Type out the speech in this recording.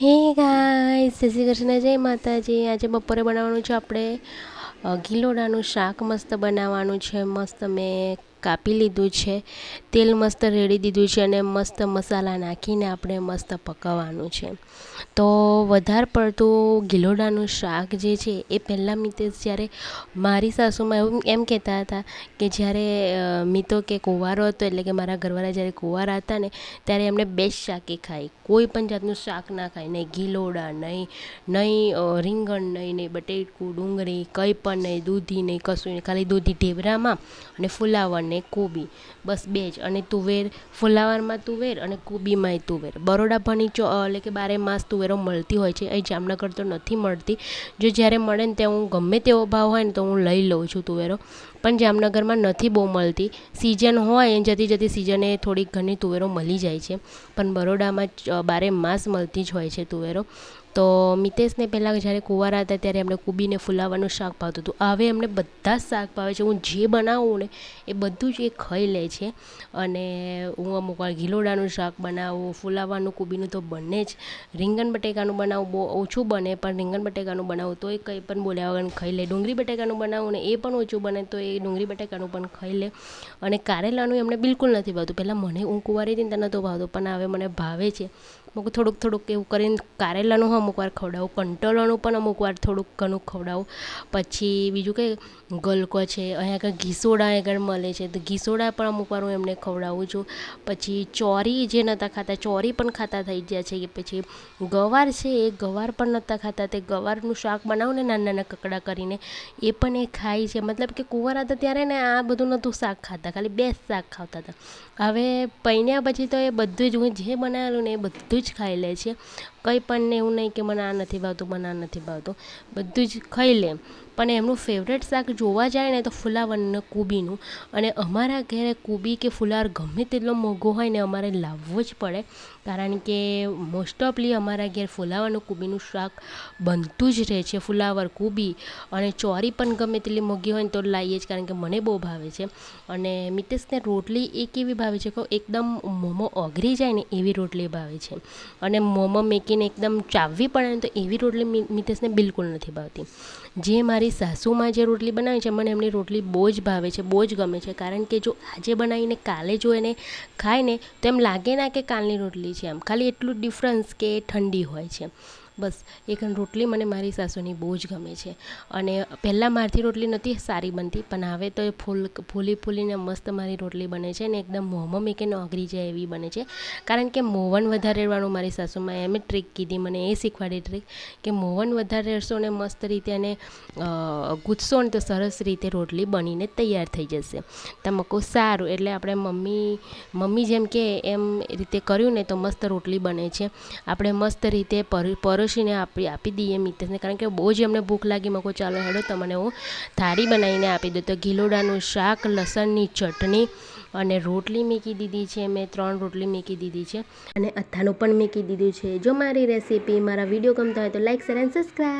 હે ગાય શ્રી શ્રી કૃષ્ણ, જય માતાજી. આજે બપોરે બનાવવાનું છે આપણે ગીલોડાનું શાક મસ્ત બનાવવાનું છે. મસ્ત મેં કાપી લીધું છે. તેલ મસ્ત રેડી દીધું છે અને મસ્ત મસાલા નાખીને આપણે મસ્ત પકાવવાનું છે. તો વધારે પડતું ગિલોડાનું શાક જે છે એ પહેલાં મિતેશ જ્યારે મારી સાસુમાં એવું એમ કહેતા હતા કે જ્યારે મિતો કે કુંવારો હતો એટલે કે મારા ઘરવાળા જ્યારે કુંવારા હતા ને ત્યારે એમને બેસ્ટ શાકે ખાય કોઈ પણ જાતનું શાક ના ખાય. નહીં ગિલોડા, નહીં નહીં રીંગણ, નહીં નહીં બટેટકું, ડુંગળી, કંઈ પણ નહીં, દૂધી નહીં, કશું નહીં. ખાલી દૂધી ઢેબરામાં અને ફુલાવર ને કોબી. બસ બે જ. અને તુવેર, ફુલાવરમાં તુવેર અને કોબીમાંય તુવેર. બરોડા ભણી ચો એટલે કે બારે માસ તુવેરો મળતી હોય છે. અહીં જામનગર તો નથી મળતી. જો જ્યારે મળે ને ત્યાં હું ગમે તેવો ભાવ હોય ને તો હું લઈ લઉં છું તુવેરો. પણ જામનગરમાં નથી બહુ મળતી. સિઝન હોય જતી જતી સિઝને થોડીક ઘણી તુવેરો મળી જાય છે. પણ બરોડામાં બારે માસ મળતી જ હોય છે તુવેરો. તો મિતેશને પહેલાં જ્યારે કુંવારા હતા ત્યારે એમને કુબીને ફુલાવાનું શાક ભાવતું હતું. હવે એમને બધા જ શાક ભાવે છે. હું જે બનાવું ને, એ બધું જ એ ખાઈ લે છે. અને હું અમુક વાર ગિલોડાનું શાક બનાવું, ફુલાવાનું, કુબીનું તો બને જ. રીંગણ બટેકાનું બનાવું બહુ ઓછું બને, પણ રીંગણ બટેકાનું બનાવું તો એ કંઈ પણ બોલ્યા વગર ખાઈ લે. ડુંગળી બટેકાનું બનાવું ને, એ પણ ઓછું બને તો એ ડુંગળી બટેકાનું પણ ખાઈ લે. અને કારેલાનું એમને બિલકુલ નથી ભાવતું. પહેલાં મને હું કુંવારી હતી ને ત્યાં તો ભાવતું, પણ હવે મને ભાવે છે. મૂક થોડુંક થોડુંક એવું કરીને કારેલાનું અમુક વાર ખવડાવું કંટોળાનું પણ અમુક વાર થોડુંક ઘણું ખવડાવું. પછી બીજું કે ગલકો છે, અહીંયા આગળ ઘીસોડા આગળ મળે છે, તો ઘીસોડા પણ અમુક વાર હું એમને ખવડાવું છું. પછી ચોરી જે નહોતા ખાતા, ચોરી પણ ખાતા થઈ ગયા છે કે પછી ગવાર છે એ ગવાર પણ નહોતા ખાતા, તે ગવારનું શાક બનાવું ને નાના નાના કકડા કરીને એ પણ એ ખાય છે. મતલબ કે કુંવારા હતા ત્યારે ને આ બધું નહોતું શાક ખાતા, ખાલી બે શાક ખાતા હતા. હવે પૈણ્યા પછી તો એ બધું જ હું જે બનાવેલું ને એ બધું જ ખાઈ લે છે. કંઈ પણ એવું નહીં કે મને આ નથી ભાવતું, મને આ નથી ભાવતું. બધું જ ખાઈ લે. પણ એમનું ફેવરેટ શાક જોવા જાય ને તો ફુલાવરને કોબીનું. અને અમારા ઘરે કોબી કે ફુલાવર ગમે તેટલો મોંઘો હોય ને અમારે લાવવો જ પડે. કારણ કે મોસ્ટ ઓફલી અમારા ઘેર ફુલાવરનું કોબીનું શાક બનતું જ રહે છે, ફુલાવર, કોબી. અને ચોરી પણ ગમે તેટલી મોંઘી હોય ને તો લાવીએ જ, કારણ કે મને બહુ ભાવે છે. અને મિતેશને રોટલી એ કેવી ભાવે છે કે એકદમ મોમો ઓગરી જાય ને એવી રોટલી ભાવે છે. અને મોમો મેકીને એકદમ ચાવવી પડે ને તો એવી રોટલી મિતેશને બિલકુલ નથી ભાવતી. જે મારી સાસુમાં જે રોટલી બનાવે છે, મને એમની રોટલી બહુ જ ભાવે છે, બહુ જ ગમે છે. કારણ કે જો આજે બનાવીને કાલે જો એને ખાય ને તો એમ લાગે ના કે કાલની રોટલી છે એમ ખાલી એટલું ડિફરન્સ કે ઠંડી હોય છે. બસ, એક રોટલી મને મારી સાસુની બહુ જ ગમે છે. અને પહેલાં મારથી રોટલી નહોતી, સારી બનતી, પણ હવે તો એ ફૂલ, ફૂલી ફૂલીને મસ્ત મારી રોટલી બને છે ને એકદમ મોંમાં મેકે ઓગળી જાય એવી બને છે. કારણ કે મોવન વધારે રહેવાનું મારી સાસુમાં, એમ ટ્રીક કીધી મને, એ શીખવાડી ટ્રીક કે મોવન વધારે રહેશો ને મસ્ત રીતે અને ગૂંથશો ને તો સરસ રીતે રોટલી બનીને તૈયાર થઈ જશે. તમકો સારું, એટલે આપણે મમ્મી મમ્મી જેમ કે એમ રીતે કર્યું ને તો મસ્ત રોટલી બને છે. આપણે મસ્ત રીતે પર પરોસીને આપી આપી દઈએ મિત્રને કારણ કે બહુ જ એમને ભૂખ લાગી મકો ચાલો, હેડો, તમને હું થાળી બનાવીને આપી દઉં. તો ગીલોડાનું શાક, લસણની ચટણી અને રોટલી મૂકી દીધી છે મેં, ત્રણ રોટલી મૂકી દીધી છે. અને અથાણું પણ મૂકી દીધું છે. જો મારી રેસીપી, મારા વીડિયો ગમતા હોય તો લાઈક, શેર, એન્ડ સબસ્ક્રાઈબ.